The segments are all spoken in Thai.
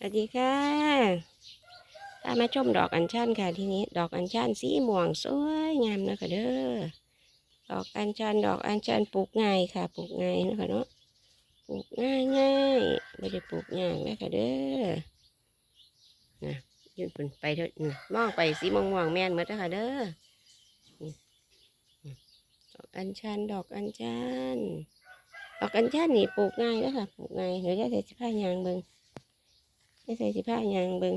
สวัสดีค่ะพามาชมดอกอัญชันค่ะทีนี้ ดอกอัญชันสีม่วงสวยงามนะคะเด้อ ดอกอัญชันดอกอัญชันปลูกง่ายค่ะ ปลูกง่ายนะคะเนาะ ปลูกง่ายง่ายไม่ได้ปลูกยากนะคะเด้อ นะยืนขึ้นไปเถอะนี่มองไปสีม่วงม่วงแม่นหมดนะคะเด้อ ดอกอัญชันดอกอัญชันดอกอัญชันนี่ปลูกง่ายแล้วค่ะ ปลูกง่ายเดี๋ยวจะใส่ผ้ายางเบิง ไม่ใส่สิผ้ายางเบิง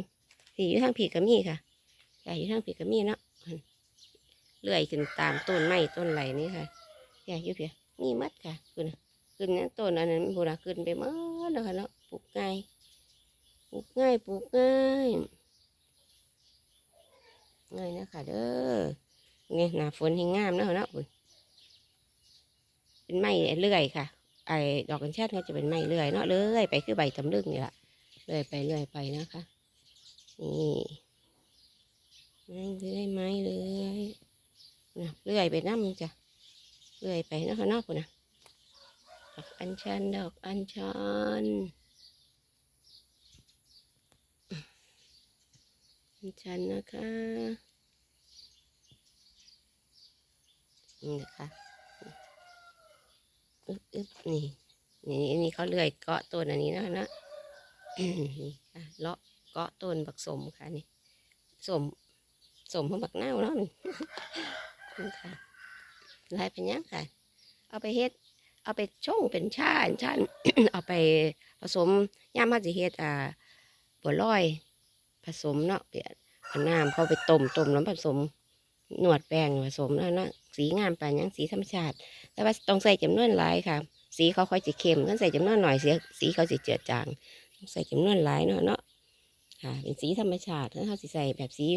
สีอยู่ทางผีกระมีค่ะใหญ่อยู่ทางผีกระมีเนาะเลื่อยขึ้นตามต้นไม้ต้นไหลนี่ค่ะใหญ่อยู่เพียมีมัดค่ะขึ้นนะขึ้นนะต้นอันนั้นพูดขึ้นไปหมดแล้วค่ะเนาะปลูกง่ายปลูกง่ายปลูกง่ายง่ายนะค่ะเด้อเนี่ยหนาฝนใหิงามเนาะเนาะเป็นไม้เลื่อยค่ะไอ้ดอกกัญชาเขาจะเป็นไม้เลื่อยเนาะเลื่อยไปคือใบตำลึงนี่แหละ เลื่อยไปเลื่อยไปนะคะนี่ไม้เลื่อยไม้เลื่อยนะเลื่อยไปน้ำจ้ะเลื่อยไปนะคะนอกนะดอกอัญชันดอกอัญชันอัญชันนะคะนี่นะคะอึ๊บอึ๊บนี่นี่นนี้เขาเลื่อยเกาะต้นอันนี้นะคะนะ เลาะเกาะต้นบักสมค่ะนี่สมสมเพื่อบักเน่าเนาะนี่ค่ะลายเป็นยังค่ะ เอาไปเฮ็ด เอาไปช่งเป็นชาอันชันเอาไปผสมย่ามาสิเฮ็ดอ่าบัวลอย ผสมเนาะเดี๋ยวเอาน้ำเข้าไปต้มต้มแล้วผสมหนวดแป้งผสมแล้วเนาะสีงามปานยังสีธรรมชาติ แต่ว่าต้องใส่จำนวนหลายค่ะ สีเขาค่อยจะเข้มถ้าใส่จำนวนหน่อยเสียสีเขาจะเจือจาง ใส่จำนวนหลายเนาะเนาะค่ะเป็นสีธรรมชาติถ้าเราสีใส่แบบสี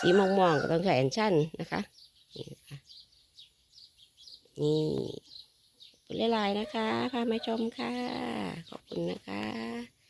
สีมองๆก็ต้องใส่แอนชั่นนะคะนี่นะคะนี่ลายๆนะคะ พามาชมค่ะ ขอบคุณนะคะ